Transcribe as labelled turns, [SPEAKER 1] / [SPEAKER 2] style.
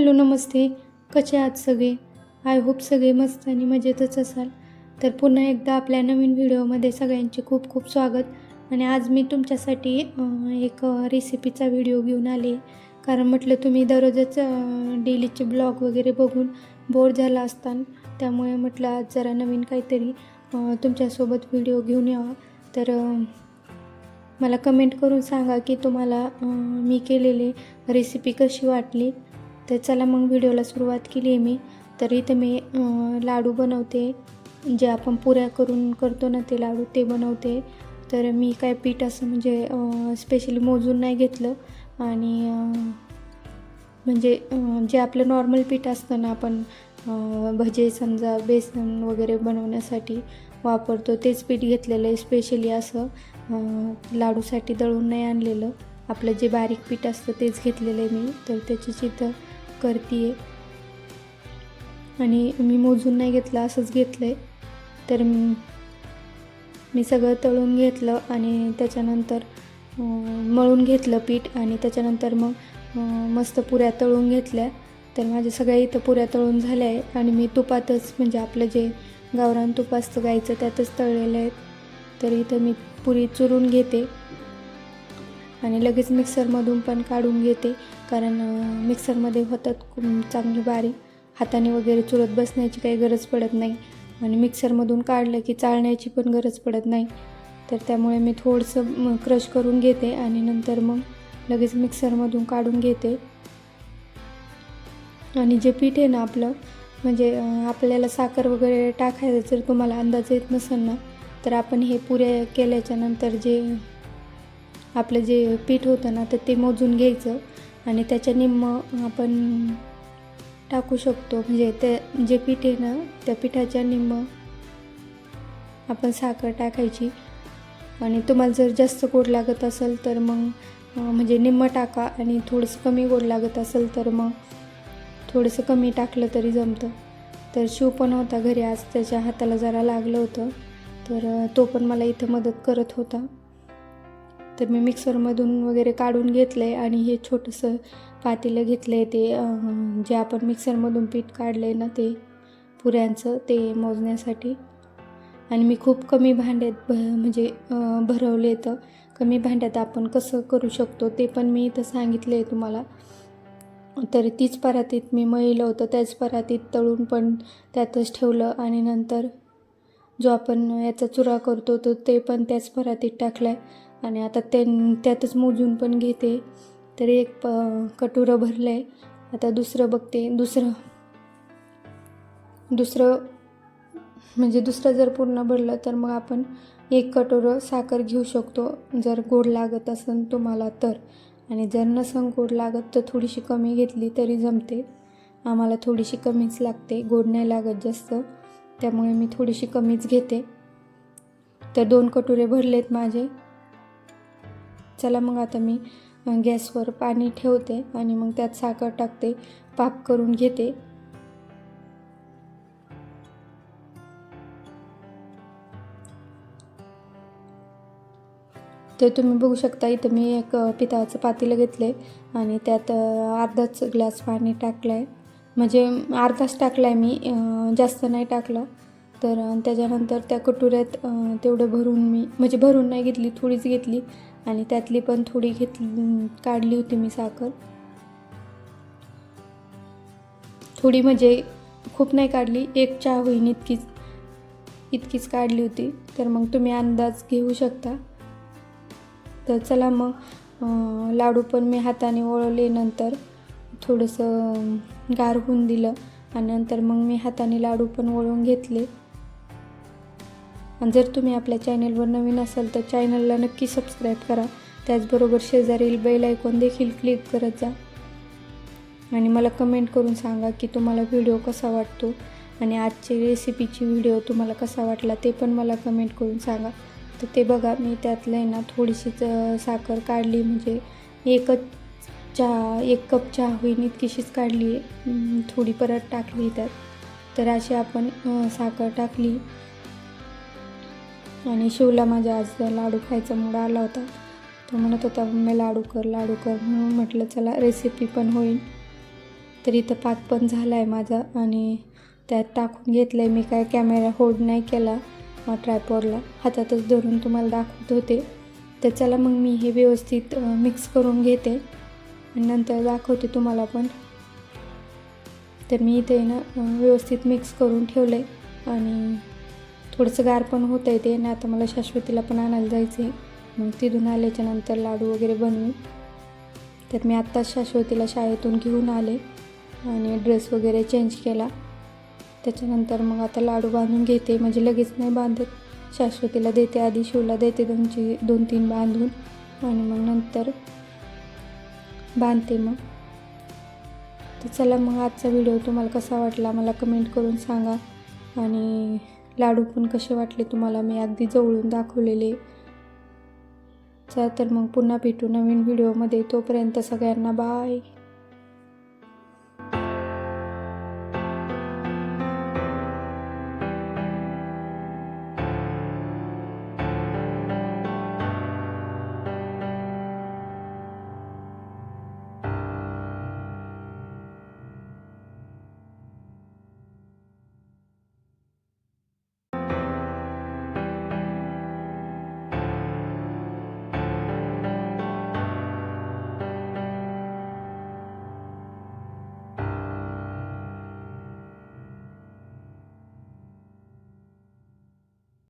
[SPEAKER 1] Hello नमस्ते. कसे आहात सगळे? आय होप सगळे मस्त आणि मजेतच असाल. तर पुन्हा एकदा आपल्या नवीन व्हिडिओमध्ये सगळ्यांचे खूप खूप स्वागत. आणि आज मी तुमच्यासाठी एक रेसिपीचा व्हिडिओ घेऊन आले. कारण म्हटलं तुम्ही दररोजच डेलीचे ब्लॉग वगैरे बघून बोर झाला असतान. त्यामुळे म्हटलं आज जरा नवीन काहीतरी तुमच्यासोबत व्हिडिओ घेऊन यावा. तर मला कमेंट करून सांगा की तुम्हाला मी केलेली रेसिपी कशी वाटली? तर चला मग व्हिडिओला सुरुवात केली आहे मी. तर इथं मी लाडू बनवते. जे आपण पुऱ्या करून करतो ना ते लाडू ते बनवते. तर मी काय पीठ असं म्हणजे स्पेशली मोजून नाही घेतलं. आणि म्हणजे जे आपलं नॉर्मल पीठ असतं ना आपण भजे समजा बेसन वगैरे बनवण्यासाठी वापरतो तेच पीठ घेतलेलं आहे स्पेशली असं लाडूसाठी दळून नाही आणलेलं. आपलं जे बारीक पीठ असतं तेच घेतलेलं आहे मी. तर त्याची चित्र करते आणि मी मोजून नाही घेतलं असंच घेतलं आहे तर मी सगळं तळून घेतलं आणि त्याच्यानंतर मळून घेतलं पीठ आणि त्याच्यानंतर मग मस्त पुऱ्या तळून घेतल्या. तर माझ्या सगळ्या इथं पुऱ्या तळून झाल्या आहे आणि मी तुपातच म्हणजे आपलं जे गावरान तूप असतं गाईचं त्यातच तळलेलं आहे. तर इथं मी पुरी चुरून घेते. आणि लगेच मिक्सरमधून पण काढून घेते. कारण मिक्सरमध्ये होतात खूप चांगली बारीक. हाताने वगैरे चुरत बसण्याची काही गरज पडत नाही. आणि मिक्सरमधून काढलं की चाळण्याची पण गरज पडत नाही. तर त्यामुळे मी थोडंसं क्रश करून घेते आणि नंतर मग लगेच मिक्सरमधून काढून घेते. आणि जे पीठ आहे ना आपलं म्हणजे आपल्याला साखर वगैरे टाकायचं जर तुम्हाला अंदाज येत नसेल ना तर आपण हे पुऱ्या केल्याच्यानंतर जे आपलं जे पीठ होतं ना तर ते मोजून घ्यायचं आणि त्याच्या निम्म आपण टाकू शकतो. म्हणजे ते जे पीठ आहे ना त्या पिठाच्या निम्म आपण साखर टाकायची. आणि तुम्हाला जर जास्त गोड लागत असेल तर मग म्हणजे निम्म टाका आणि थोडंसं कमी गोड लागत असेल तर मग थोडंसं कमी टाकलं तरी जमतं. तर शिव पण होता घरी आज त्याच्या हाताला जरा लागलं होतं. तर तो पण मला इथं मदत करत होता. तर मी मिक्सरमधून वगैरे काढून घेतलं आहे आणि हे छोटंसं पातेलं घेतलं आहे ते जे आपण मिक्सरमधून पीठ काढलं आहे ना ते पुऱ्यांचं ते मोजण्यासाठी. आणि मी खूप कमी भांड्यात भ म्हणजे भरवले तर कमी भांड्यात आपण कसं करू शकतो ते पण मी इथं सांगितलं आहे तुम्हाला. तर तीच परातीत मी मळलं होतं त्याच परातीत तळून पण त्यातच ठेवलं आणि नंतर जो आपण याचा चुरा करतो तो ते पण त्याच परातीत टाकला आहे आणि आता ते त्यातच मोजून पण घेते. तर एक प कटोरं भरलं आहे आता दुसरं बघते. दुसरं दुसरं म्हणजे दुसरं जर पूर्ण भरलं तर मग आपण एक कटोरं साखर घेऊ शकतो. जर गोड लागत असेल तुम्हाला तर. आणि जर नसन गोड लागत तर थोडीशी कमी घेतली तरी जमते. आम्हाला थोडीशी कमीच लागते. गोड नाही लागत जास्त. त्यामुळे मी थोडीशी कमीच घेते. तर दोन कटोरे भरलेत माझे. चला मग आता मी गॅसवर पाणी ठेवते आणि मग त्यात साखर टाकते पाक करून घेते. तर तुम्ही बघू शकता इथं मी एक पितळाचं पातेलं घेतलं आहे आणि त्यात अर्धाच ग्लास पाणी टाकलं आहे म्हणजे अर्धाच टाकला आहे मी जास्त नाही टाकला. तर त्याच्यानंतर त्या कटोऱ्यात तेवढं भरून मी म्हणजे भरून नाही घेतली थोडीच घेतली. आणि त्यातली पण थोडी घेतली काढली होती मी साखर. थोडी म्हणजे खूप नाही काढली एक चहा होईन इतकीच इतकीच काढली होती. तर मग तुम्ही अंदाज घेऊ शकता. तर चला मग लाडू पण मी हाताने वळवले नंतर. थोडंसं गार होऊन दिलं आणि नंतर मग मी हाताने लाडू पण वळवून घेतले. आणि जर तुम्ही आपल्या चॅनेलवर नवीन असाल तर चॅनलला नक्की सबस्क्राईब करा. त्याचबरोबर शेजारील बेल आयकॉन देखील क्लिक करत जा. आणि मला कमेंट करून सांगा की तुम्हाला व्हिडिओ कसा वाटतो आणि आजची रेसिपीची व्हिडिओ तुम्हाला कसा वाटला ते पण मला कमेंट करून सांगा. तर ते बघा मी त्यातलं आहे ना थोडीशीच साखर काढली म्हणजे एकच चहा एक कप चहा होईन इतकीशीच काढली आहे. थोडी परत टाकली त्यात. तर अशी आपण साखर टाकली. आणि शिवला माझ्या आज लाडू खायचा मूड आला होता. तो म्हणत होता मम्मी लाडू कर लाडू कर. म्हणून म्हटलं चला रेसिपी पण होईल. तर इथं पाक पण झाला आहे माझा आणि त्यात टाकून घेतलं आहे मी. काय कॅमेरा होल्ड नाही केला ट्रायपॉडला हातातच धरून तुम्हाला दाखवत होते. तर चला मग मी हे व्यवस्थित मिक्स करून घेते आणि नंतर दाखवते तुम्हाला पण. तर मी इथे ना व्यवस्थित मिक्स करून ठेवलं आहे आणि थोडंसं गार पण होतं आहे ते. आणि आता मला शाश्वतीला पण आणायला जायचं आहे मग तिथून आल्याच्यानंतर लाडू वगैरे बनवू. तर मी आत्ताच शाश्वतीला शाळेतून घेऊन आले आणि ड्रेस वगैरे चेंज केला. त्याच्यानंतर मग आता लाडू बांधून घेते. म्हणजे लगेच नाही बांधत. शाश्वतीला देते आधी शिवला देते दोनची दोन तीन बांधून. आणि मग नंतर बांधते मग. तर चला मग आजचा व्हिडिओ तुम्हाला कसा वाटला मला कमेंट करून सांगा. आणि लाडू पण कसे वाटले तुम्हाला? मी अगदी जवळून दाखवलेले. चला तर मग पुन्हा भेटू नवीन व्हिडिओमध्ये. तोपर्यंत सगळ्यांना बाय